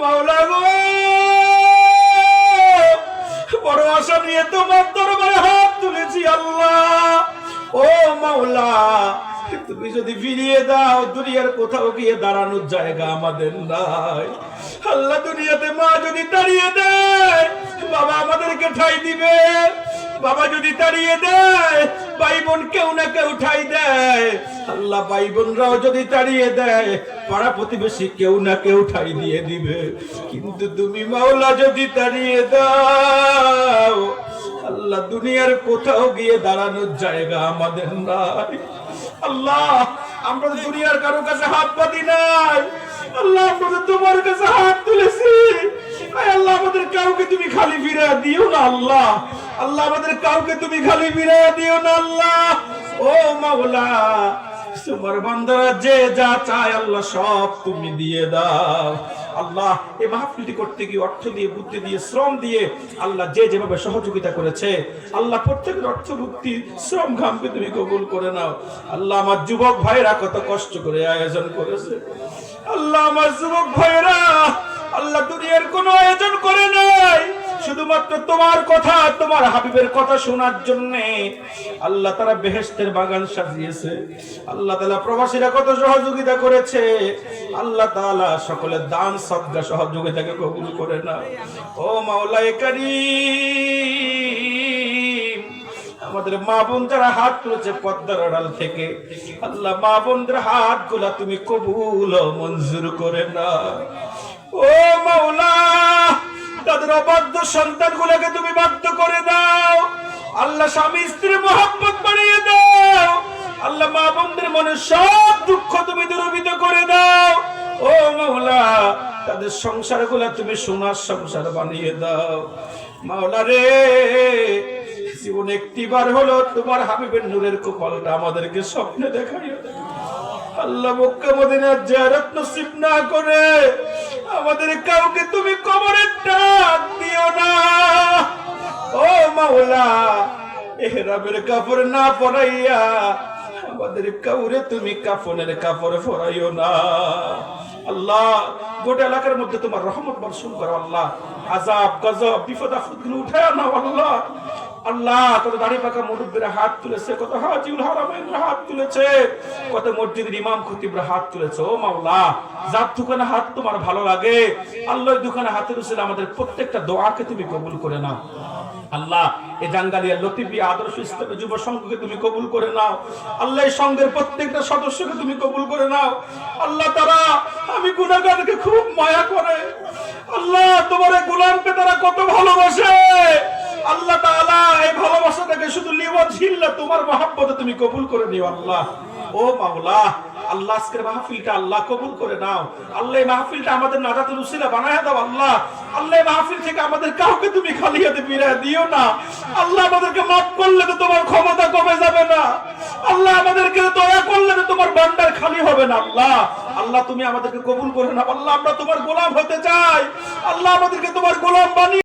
মাওলা গো। বড় আশা নিয়ে তোমার দরবারে হাত তুলেছি আল্লাহ। ও মাওলা, তুমি যদি ফিরিয়ে দাও, দুনিয়ার কোথাও গিয়ে দাঁড়ানোর জায়গা আমাদের নাই। আল্লাহ, দুনিয়াতে মা যদি দাঁড়িয়ে দেয়, বাবা আমাদেরকে ঠাই দিবে। বাবা যদি তাড়িয়ে দেয়, ভাই বোন কেউ না কেউ ঠাই দেয়। আল্লাহ ভাই বোনরাও যদি তাড়িয়ে দেয়, পাড়া প্রতিবেশী কেউ না কেউ ঠাই দিয়ে দিবে। কিন্তু তুমি মাওলা যদি তাড়িয়ে দাও, আল্লাহ দুনিয়ার কোথাও গিয়ে দাঁড়ানোর জায়গা আমাদের নাই। আল্লাহ, আমরা দুনিয়ার কারও কাছে হাত পাতি নাই। আল্লাহ, আমরা তোমার কাছে হাত তুলেছি। আল্লাহ, আমাদের কাউকে তুমি খালি ফিরে দিও না, আল্লাহ। আল্লাহ, আমাদের কাউকে তুমি খালি ফিরে দিও না, আল্লাহ। ও মাওলা তোমার বান্দারা, যে যা চায় আল্লাহ সব তুমি দিয়ে দাও। আল্লাহ এই মাহফিলটি করতে গিয়ে অর্থ দিয়ে, বুদ্ধি দিয়ে, শ্রম দিয়ে আল্লাহ যে যেভাবে সহযোগিতা করেছে, আল্লাহ প্রত্যেকের অর্থ বুদ্ধি শ্রম ঘামকে তুমি কবুল করে নাও। আল্লাহ, আমার যুবক ভাইরা কত কষ্ট করে আয়োজন করেছে। আল্লাহ, আমার যুবক ভাইরা, আল্লাহ দুনিয়ার কোনো আয়োজন করে নাই। শুধুমাত্র তোমার কথা, তোমার হাবিবের কথা শোনার জন্য আল্লাহ তারা বেহেস্তের বাগান সাজিয়েছে। আল্লাহ তালা প্রবাসীরা কত সহযোগিতা করেছে। আল্লাহ তাআলা সকলের দান, সদ্গা, সহযোগিতাকে কবুল করে না ও মাওলায়ে কারীম, আমাদের মা বোন যারা হাত তুলেছে পদ্মার আড়াল থেকে, আল্লাহ মা বোনদের হাতগুলা তুমি কবুল মঞ্জুর করে না তাদের অবাধ্য সন্তান গুলাকে তুমি বাধ্য করে দাও। আল্লাহ স্বামী স্ত্রী মোহাম্মত বাড়িয়ে দাও। আল্লাহ মা বোনদের মনে সব দুঃখ তুমি দূরীভূত করে দাও। ও মাওলা, তাদের সংসারগুলা তুমি সোনার সংসার বানিয়ে দাও। মাওলা রে, জীবন একটিবার হলো তোমার হাবিবের নূরের কপালটা আমাদেরকে স্বপ্নে দেখাইও। আল্লাহ মক্কা মদিনার জিয়ারত নসিব না করে আমাদের কাউকে তুমি কবরের ডাক দিও না। ও মাওলা, এহরামের কাপড় না পরাইয়া আমাদের কাউরে তুমি কাফনের কাপড় পরাইও না। আল্লাহ, গোটা এলাকার মধ্যে তোমার রহমত বর্ষণ করো আল্লাহ। আজাব গজব, বিপদ আপদগুলো উঠায় না আল্লাহ। আল্লাহ, কত দাড়ি পাকা মুরব্বীরা হাত তুলেছে, কত হাজিউল হারামাইনরা হাত তুলেছে, কত মসজিদের ইমাম খতিবরা হাত তুলেছে। ও মাওলা, যার দোকানে হাত তোমার ভালো লাগে, আল্লাহর দোকানে হাতের উসিলে আমাদের প্রত্যেকটা দোয়াকে তুমি কবুল করে নাও। আল্লাহ এই জাঙ্গালিয়া লতিফি আদর্শ ইসলামী যুব সংঘকে তুমি কবুল করে নাও। আল্লাহ সংঘের প্রত্যেকটা সদস্যকে তুমি কবুল করে নাও। আল্লাহ, তারা, আমি গুণাগারকে খুব মায়া করে। আল্লাহ, তোমার গোলামকে তারা কত ভালোবাসে। আল্লাহ তাআলা এই ভালোবাসাটাকে শুধু লিওয়াত ঝিল্লা তোমার মহাব্বতে তুমি কবুল করে নিও আল্লাহ। ও মাওলা, আল্লাহ আজকের মাহফিলটা আল্লাহ কবুল করে নাও। আল্লাহ মাহফিলটা আমাদের নাজাতুল উসিলা বানায় দাও আল্লাহ। আল্লাহ মাহফিল থেকে আমাদের কাউকে তুমি খালি হাতে ফিরিয়ে দিও না। আল্লাহ আমাদেরকে মাফ করলে তো তোমার ক্ষমতা কমে যাবে না। আল্লাহ আমাদেরকে দয়া করলে তো তোমার ভান্ডার খালি হবে না আল্লাহ। আল্লাহ তুমি আমাদেরকে কবুল করে নাও। আল্লাহ আমরা তোমার গোলাম হতে চাই। আল্লাহ আমাদেরকে তোমার গোলাম বানিয়ে